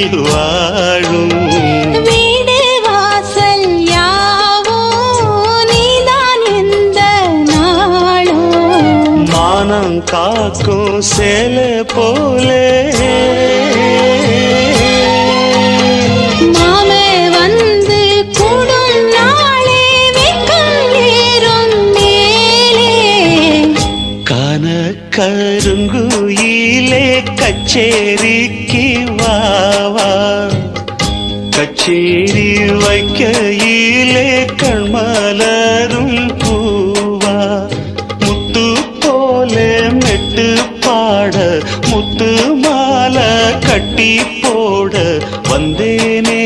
வீட்டில் வாழும். வீடு வாசல் யாவும் நீதான் இந்த நாளும். மானம் காக்கும் சேல போலே. கருங்குயிலே கச்சேரிக்கு கச்சேரி வைக்கையிலே கண்மலரும் பூவா முத்து போலே மெட்டு பாட முத்து மாலை கட்டி போட வந்தேனே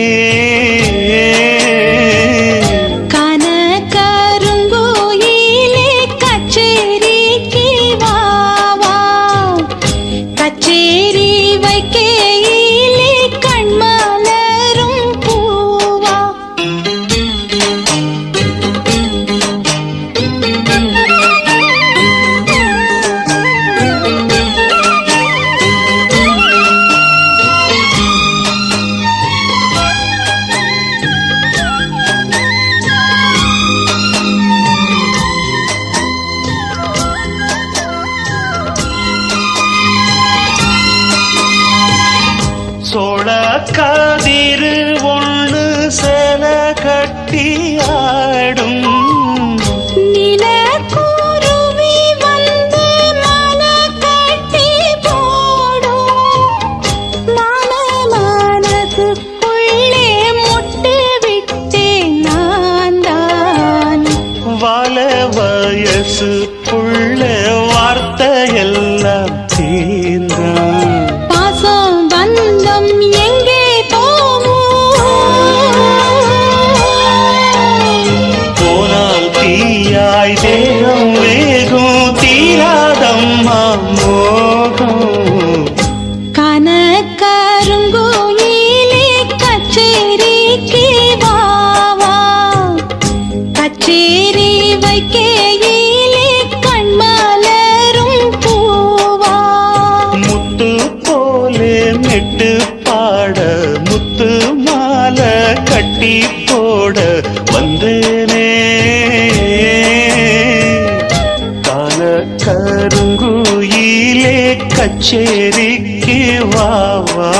சோழ ஒன்று ஒண்ணு சேல கட்டி கச்சேரி கண்மலரும் பூவா. முத்து போலே மெட்டு பாட முத்து மாலை கட்டி போட வந்தேனே. கால கருங்குயிலே கச்சேரிக்கு வாவா